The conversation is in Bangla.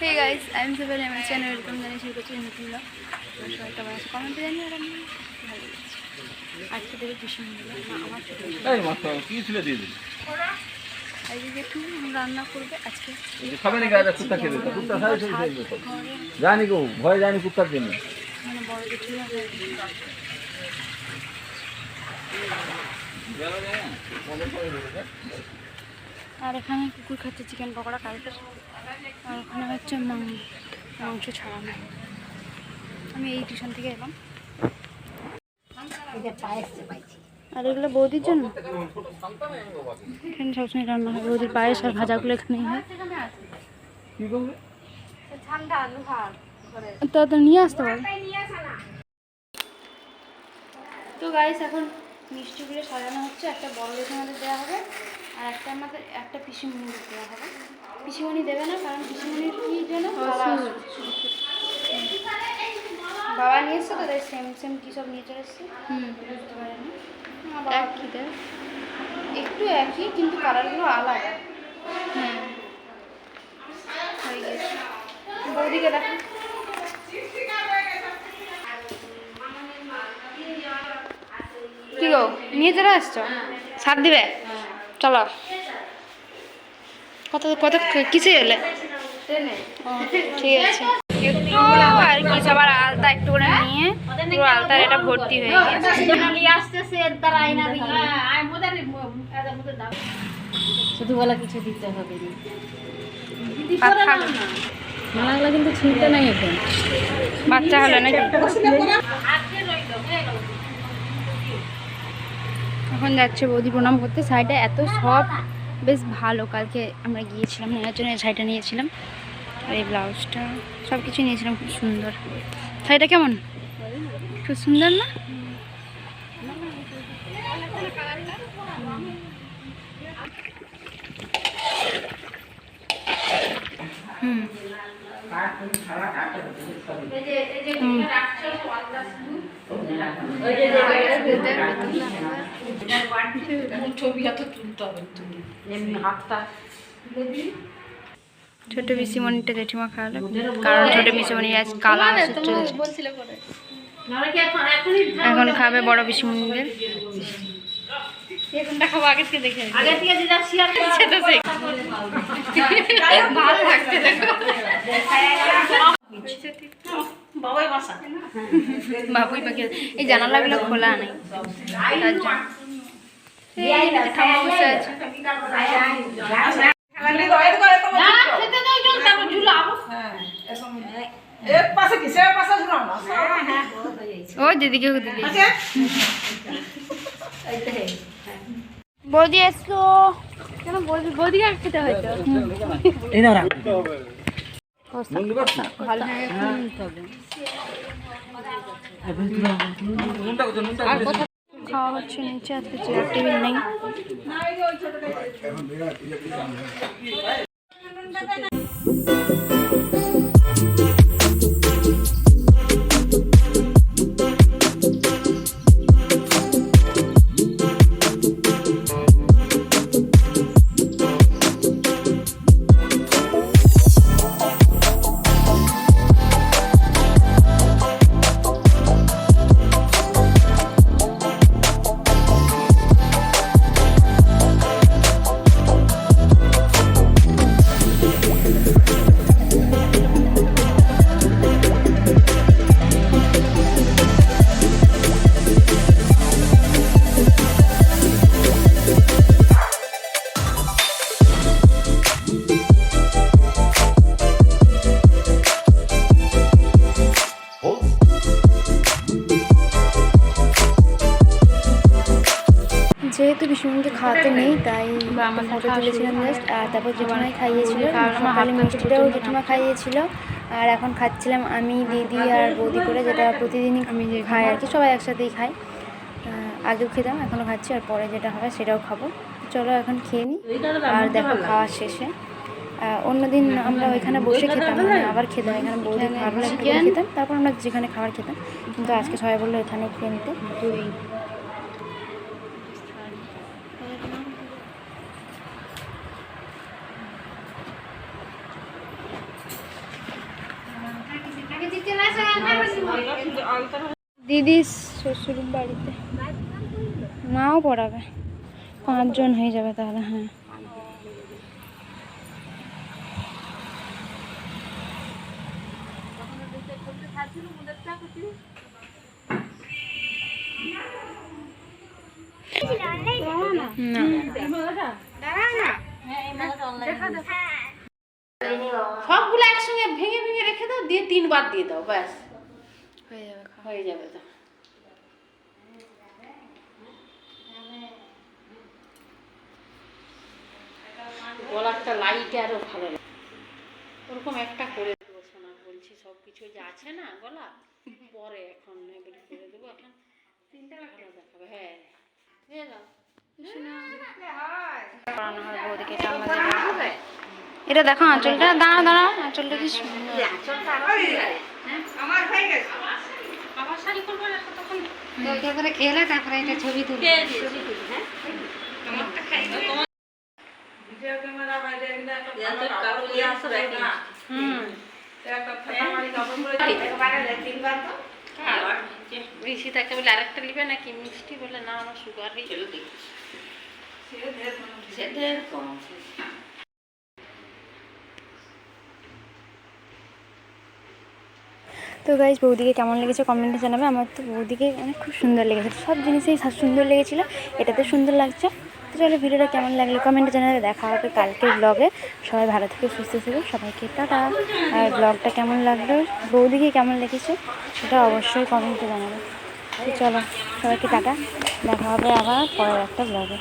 হে গাইস এম সেভেন আমার চ্যানেল ওয়েলকাম জানিয়ে শুরু করছি নতুন ব্লগ সবাই কেমন আছে কমেন্টে জানিয়ে আর আমি ভালো আছি আজকে দেবে ভীষণ আমার ছোটো এই মাছ কি ছিল দিয়ে দিন আজকে একটু রান্না করবে আজকে। খাবে নাকি কুত্তা খেয়ে দিত কুত্তা সারি সারি সারি দিত ঘরে জানি গো ভয় জানি কুত্তার জন্য। মানে বড় কিছু না। আর এখানে কুকুর খাচ্ছে চিকেন পকোড়া কালকে আর ওখানে হচ্ছে মাং- মাংস ছাড়ানো আমি এই টিউশন থেকে এলাম। আর এগুলো বৌদির জন্য? এখানে সবসময় রান্না হয় বৌদির পায়েস আর ভাজাগুলো এখানেই হয়। তা তো নিয়ে আসতে পারো। তো গাইস এখন মিষ্টিগুলো সাজানো হচ্ছে একটা বড় লোক আমাদের দেওয়া হবে। আর একটা আমাদের একটা পিসিমণির দেওয়া হবে। পিসিমণি দেবে না কারণ পিসিমণির কি যেন বাবা বাবা নিয়ে এসছে তো তাই সেম সেম কী সব নিয়ে চলে এসছে। বুঝতে পারেনি। একটু একই কিন্তু কালারগুলো আলাদা। হ্যাঁ হয়ে গেছে। বৌদিকে দেখো। কি গো নিয়ে চলে আসছো? সার দিবে? চলো। কত কত কিসে এলে? ঠিক আছে। একটু আর কি সবার আলতা একটু করে নিয়ে পুরো আলতার এটা ভর্তি হয়ে গেছে। শুধু বলা কিছু দিতে হবে মালাগুলো কিন্তু ছিঁড়তে নাই এখন। বাচ্চা হলো নাকি? এখন যাচ্ছে বৌদি প্রণাম করতে। শাড়িটা এত সব বেশ ভালো। কালকে আমরা গিয়েছিলাম, নেওয়ার জন্য শাড়িটা নিয়েছিলাম। আর এই ব্লাউজটা সব কিছু নিয়েছিলাম, খুব সুন্দর। শাড়িটা কেমন? খুব সুন্দর না? হুম। ছোট পিসিমণিটা জেঠিমা খাওয়ালো। কারণ ছোট পিসিমণি আজ কালা এখন খাবে বড় পিসিমণিদের। আগে থেকে যেটা শেয়ার করছে তো সে ভালো লাগছে দেখো। বাবাই বাসা। বাবুই পাখি এই জানালাগুলো খোলা নেই। তার জন্য। এই যে ঠাম্মা বসে আছে। খেতে দাও জল তারপর ঝুলাবো ও দিদিকে দিদি বৌদি এসো। কেন বৌদি বৌদিকে খেতে হয়তো হয়ে নুনটা কত খাওয়া হচ্ছে নিচে আজকে চেয়ার টেবিল নেই। যেহেতু বিষ্ণুকে খাওয়াতে নেই তাই আমার ফটো তুলেছিলাম জাস্ট আর তারপর জেঠিমাই খাইয়েছিল সকালে মিষ্টিটাও জেঠিমা খাইয়েছিল আর এখন খাচ্ছিলাম আমি দিদি আর বৌদি করে যেটা প্রতিদিনই আমি যে খাই আর কি সবাই একসাথেই খাই। আগেও খেতাম এখনও খাচ্ছি আর পরে যেটা হবে সেটাও খাব। চলো এখন খেয়ে নিই আর দেখো খাওয়া শেষে। অন্যদিন আমরা ওইখানে বসে খেতাম মানে আবার খেতাম এখানে বৌদি খাবার খেতাম তারপর আমরা যেখানে খাবার খেতাম কিন্তু আজকে সবাই বলল এখানে খেয়ে নিতে। দিদি শ্বশুর বাড়িতে। মাও পড়াবে। পাঁচজন হয়ে যাবে তাহলে হ্যাঁ। সবগুলো একসঙ্গে ভেঙে ভেঙে রেখে দাও, দিয়ে তিনবার দিয়ে দাও, ব্যাস। হয়ে যাবে। হয়ে তো। গলারটা লাইটে আরও ভালো লাগে। ওরকম একটা করে দেবো সোনা, বলছি সব কিছু যে আছে না গলা, পরে এখন এবারে করে দেবো, এখন তিনটা ভালো দেখাবে হ্যাঁ। হয় এটা দেখো আঁচলটা দাঁড়া দাঁড়া আঁচলটা কি সুন্দর। আবার শাড়ি করব না তখন তারপরে খেলে তারপরে এটা ছবি তুলি হুম বলে আরেকটা নিবে নাকি? মিষ্টি বলে না আমার সুগার তো গাইজ বৌদিকে কেমন লেগেছে কমেন্টে জানাবে। আমার তো বৌদিকে মানে খুব সুন্দর লেগেছে। সব জিনিসেই সুন্দর লেগেছিলো, এটাতে সুন্দর লাগছে। তো চলো ভিডিওটা কেমন লাগল কমেন্টে জানাবে। দেখা হবে কালকের ব্লগে সবাই ভালো থেকে, সুস্থ থেকো। সবাইকে টাটা। আর ব্লগটা কেমন লাগল, বৌদিকে কেমন লেগেছে, সেটা অবশ্যই কমেন্টে জানাবে। তো চলো, সবাইকে টাটা। দেখা হবে আবার পরের একটা ব্লগে